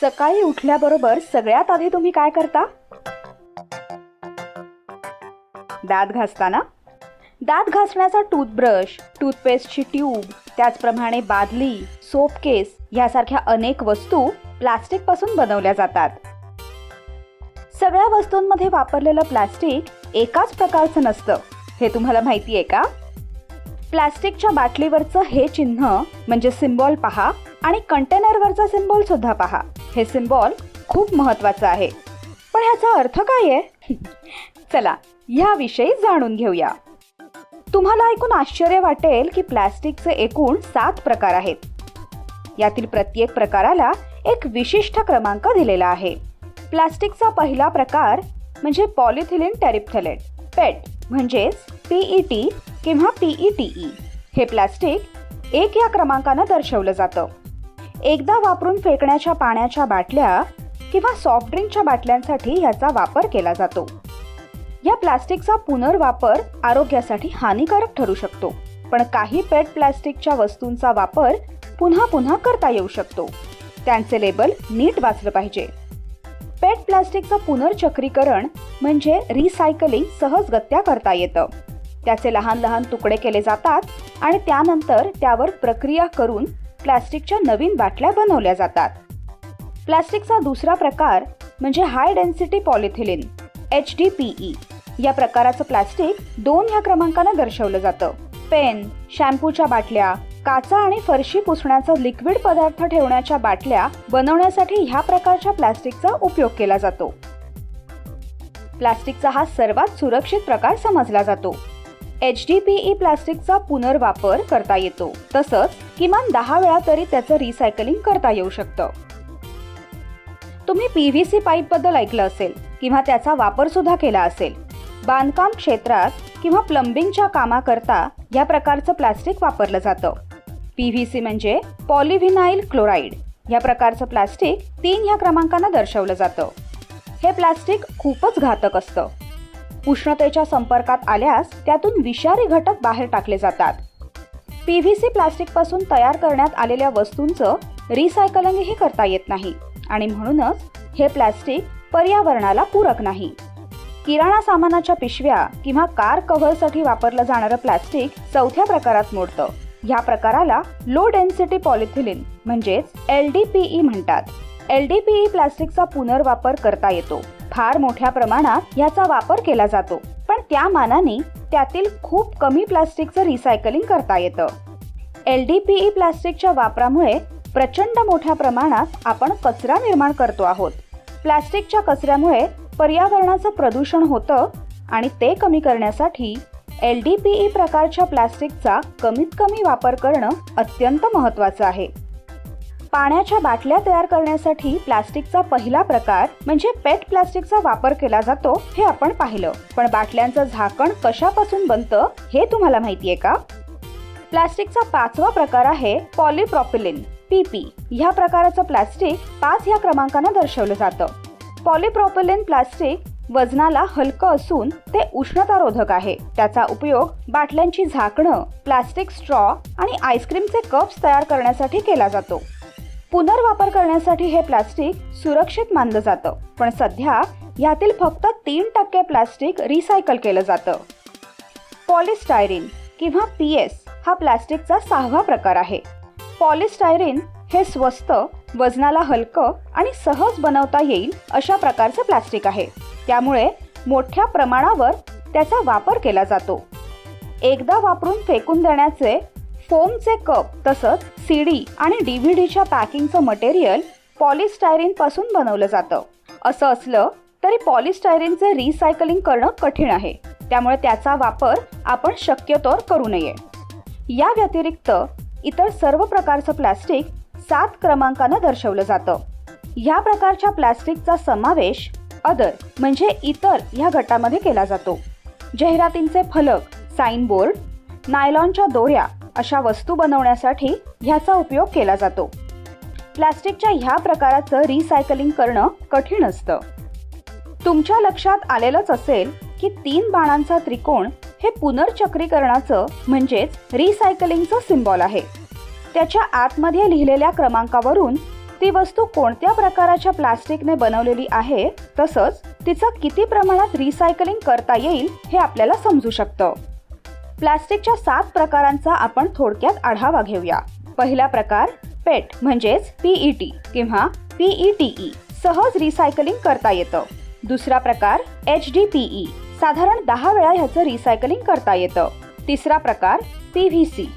सकाळी उठल्याबरोबर सगळ्यात आधी तुम्ही काय करता? दात घासताना? दात घासण्याचा टूथब्रश टूथपेस्टची ट्यूब त्याचप्रमाणे बादली सोप केस यासारख्या अनेक वस्तू प्लास्टिकपासून बनवल्या जातात. सगळ्या वस्तूंमध्ये वापरलेलं प्लास्टिक एकाच प्रकारचं नसतं. हे तुम्हाला माहिती आहे का? प्लास्टिकच्या बाटलीवरचं हे चिन्ह म्हणजे सिम्बॉल पहा आणि कंटेनरवरचा सिम्बॉल सुद्धा पहा. हे सिम्बॉल खूप महत्वाचं आहे. पण ह्याचा अर्थ काय आहे? चला ह्याविषयी जाणून घेऊया. तुम्हाला ऐकून आश्चर्य वाटेल की प्लॅस्टिकचे एकूण सात प्रकार आहेत. यातील प्रत्येक प्रकाराला एक विशिष्ट क्रमांक दिलेला आहे. प्लास्टिकचा पहिला प्रकार म्हणजे पॉलिथिलिन टेरिप्थलेट पेट म्हणजेच पीईटी किंवा पीईटीई हे प्लास्टिक एक या क्रमांकानं दर्शवलं जातं. एकदा वापरून फेकण्याच्या पाण्याच्या बाटल्या किंवा सॉफ्ट ड्रिंकच्या बाटल्यांसाठी याचा वापर केला जातो. या प्लास्टिकचा पुनर्वापर आरोग्यासाठी हानिकारक ठरू शकतो पण काही पेट प्लास्टिकच्या वस्तूंचा वापर पुन्हा पुन्हा करता येऊ शकतो. त्यांचे लेबल नीट वाचलं पाहिजे. पेट प्लास्टिकचं पुनर्चक्रीकरण म्हणजे रिसायकलिंग सहजगत्या करता येतं. त्याचे लहान लहान तुकडे केले जातात आणि त्यानंतर त्यावर प्रक्रिया करून प्लास्टिकच्या नवीन बाटल्या बनवल्या जातात. प्लास्टिकचा दुसरा प्रकार म्हणजे high density polyethylene H D P E या प्रकाराचं प्लास्टिक दोन ह्या क्रमांकानं दर्शवलं जातं. पेन शॅम्पूच्या बाटल्या काचा आणि फरशी पुसण्याचा लिक्विड पदार्थ ठेवण्याच्या बाटल्या बनवण्यासाठी ह्या प्रकारच्या प्लास्टिकचा उपयोग केला जातो. प्लास्टिकचा हा सर्वात सुरक्षित प्रकार समजला जातो. एच डी पीई प्लास्टिकचा पुनर्वापर करता येतो. तसंच किमान दहा वेळा तरी त्याचं रिसायकलिंग करता येऊ शकतं. तुम्ही पी व्ही पाईपबद्दल ऐकलं असेल किंवा त्याचा वापर सुद्धा केला असेल. बांधकाम क्षेत्रात किंवा प्लंबिंगच्या कामाकरता या प्रकारचं प्लास्टिक वापरलं जातं. पी व्ही सी म्हणजे पॉलिव्हिनाइल क्लोराईड या प्रकारचं प्लास्टिक तीन ह्या क्रमांकानं दर्शवलं जातं. हे प्लास्टिक खूपच घातक असतं. उष्णतेच्या संपर्कात आल्यास त्यातून विषारी घटक बाहेर टाकले जातात. पी व्ही सी प्लास्टिकपासून तयार करण्यात आलेल्या वस्तूंचं रिसायकलिंगही करता येत नाही आणि म्हणूनच हे प्लास्टिक पर्यावरणाला पूरक नाही. किराणा सामानाच्या पिशव्या किंवा कार कव्हरसाठी वापरलं जाणारं प्लास्टिक चौथ्या प्रकारात मोडतं. ह्या प्रकाराला लो डेन्सिटी पॉलिथिलिन म्हणजेच एल डी पी ई म्हणतात. एल डी पी ई प्लास्टिकचा पुनर्वापर करता येतो. फार मोठ्या प्रमाणात याचा वापर केला जातो. पण त्या मानाने त्यातील खूप कमी प्लास्टिकचं रिसायकलिंग करता येतं. एल डी पी ई प्लास्टिकच्या वापरामुळे प्रचंड मोठ्या प्रमाणात आपण कचरा निर्माण करतो आहोत. प्लास्टिकच्या कचऱ्यामुळे पर्यावरणाचं प्रदूषण होतं आणि ते कमी करण्यासाठी एल डी पी ई प्रकारच्या प्लास्टिकचा कमीत कमी वापर करणं अत्यंत महत्त्वाचं आहे. पाण्याच्या बाटल्या तयार करण्यासाठी प्लास्टिकचा पहिला प्रकार म्हणजे पेट प्लास्टिकचा वापर केला जातो हे आपण पाहिलं. पण बाटल्यांचं झाकण कशापासून बनतं हे तुम्हाला माहितीये का? प्लास्टिकचा पाचवा प्रकार आहे पॉलिप्रॉपिलिन पीपी ह्या प्रकाराचं प्लास्टिक पाच ह्या क्रमांकानं दर्शवलं जातं. पॉलिप्रॉपिलिन प्लास्टिक वजनाला हलकं असून ते उष्णतारोधक आहे. त्याचा उपयोग बाटल्यांची झाकणं प्लास्टिक स्ट्रॉ आणि आईस्क्रीमचे कप्स तयार करण्यासाठी केला जातो. पुनर्वापर करण्यासाठी हे प्लास्टिक सुरक्षित मानलं जातं. पण सध्या यातील फक्त तीन टक्के प्लास्टिक रिसायकल केलं जातं. पॉलिस्टायरिन किंवा पी एस हा प्लास्टिकचा सहावा प्रकार आहे. पॉलिस्टायरिन हे स्वस्त वजनाला हलकं आणि सहज बनवता येईल अशा प्रकारचं प्लास्टिक आहे. त्यामुळे मोठ्या प्रमाणावर त्याचा वापर केला जातो. एकदा वापरून फेकून देण्याचे फोमचे कप तसंच सी डी आणि डीव्हीडीच्या पॅकिंगचं मटेरियल पॉलिस्टायरिनपासून बनवलं जातं. असं असलं तरी पॉलिस्टायरिनचे रिसायकलिंग करणं कठीण आहे. त्यामुळे त्याचा वापर आपण शक्यतोर करू नये. या व्यतिरिक्त इतर सर्व प्रकारचं प्लॅस्टिक सात क्रमांकानं दर्शवलं जातं. ह्या प्रकारच्या प्लॅस्टिकचा समावेश अदर म्हणजे इतर ह्या गटामध्ये केला जातो. जाहिरातींचे फलक साईनबोर्ड नायलॉनच्या दोऱ्या अशा वस्तू बनवण्यासाठी ह्याचा उपयोग केला जातो. प्लास्टिकच्या ह्या प्रकाराचं रिसायकलिंग करणं कठीण असतं. तुमच्या लक्षात आलेलंच असेल की तीन बाणांचा त्रिकोण हे पुनर्चक्रीकरणाचं म्हणजेच रिसायकलिंगचं सिम्बॉल आहे. त्याच्या आतमध्ये लिहिलेल्या क्रमांकावरून ती वस्तू कोणत्या प्रकाराच्या प्लास्टिकने बनवलेली आहे तसंच तिचं किती प्रमाणात रिसायकलिंग करता येईल हे आपल्याला समजू शकतं. प्लास्टिकच्या सात प्रकारांचा आपण थोडक्यात आढावा घेऊया. पहिला प्रकार पेट म्हणजेच पीईटी किंवा पीईटीई सहज रिसायकलिंग करता येतं. दुसरा प्रकार एच डी पीई साधारण दहा वेळा ह्याचं रिसायकलिंग करता येतं. तिसरा प्रकार पी व्ही सी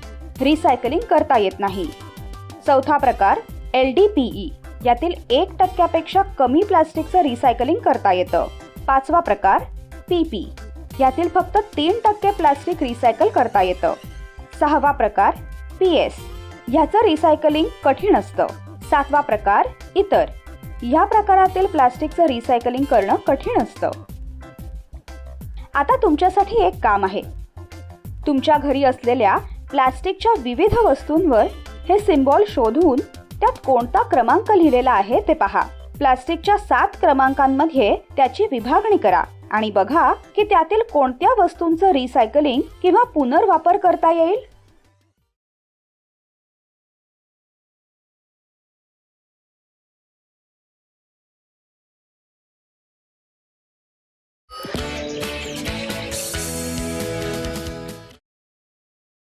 रिसायकलिंग करता येत नाही. चौथा प्रकार एल डी पीई यातील एक टक्क्यापेक्षा कमी प्लास्टिकचं रिसायकलिंग करता येतं. पाचवा प्रकार पी पी यातील फक्त तीन टक्के प्लास्टिक रिसायकल करता येतं. सहावा प्रकार पी एस ह्याचं रिसायकलिंग कठीण असतं. सातवा प्रकार इतर. ह्या प्रकारातील प्लास्टिकचं रिसायकलिंग करणं कठीण असतं. आता तुमच्यासाठी एक काम आहे. तुमच्या घरी असलेल्या प्लास्टिकच्या विविध वस्तूंवर हे सिम्बॉल शोधून त्यात कोणता क्रमांक लिहिलेला आहे ते पहा. प्लास्टिकच्या सात क्रमांकांमध्ये त्याची विभागणी करा. आणि बघा की त्यातील कोणत्या वस्तूंचं रिसायकलिंग किंवा पुनर्वापर करता येईल?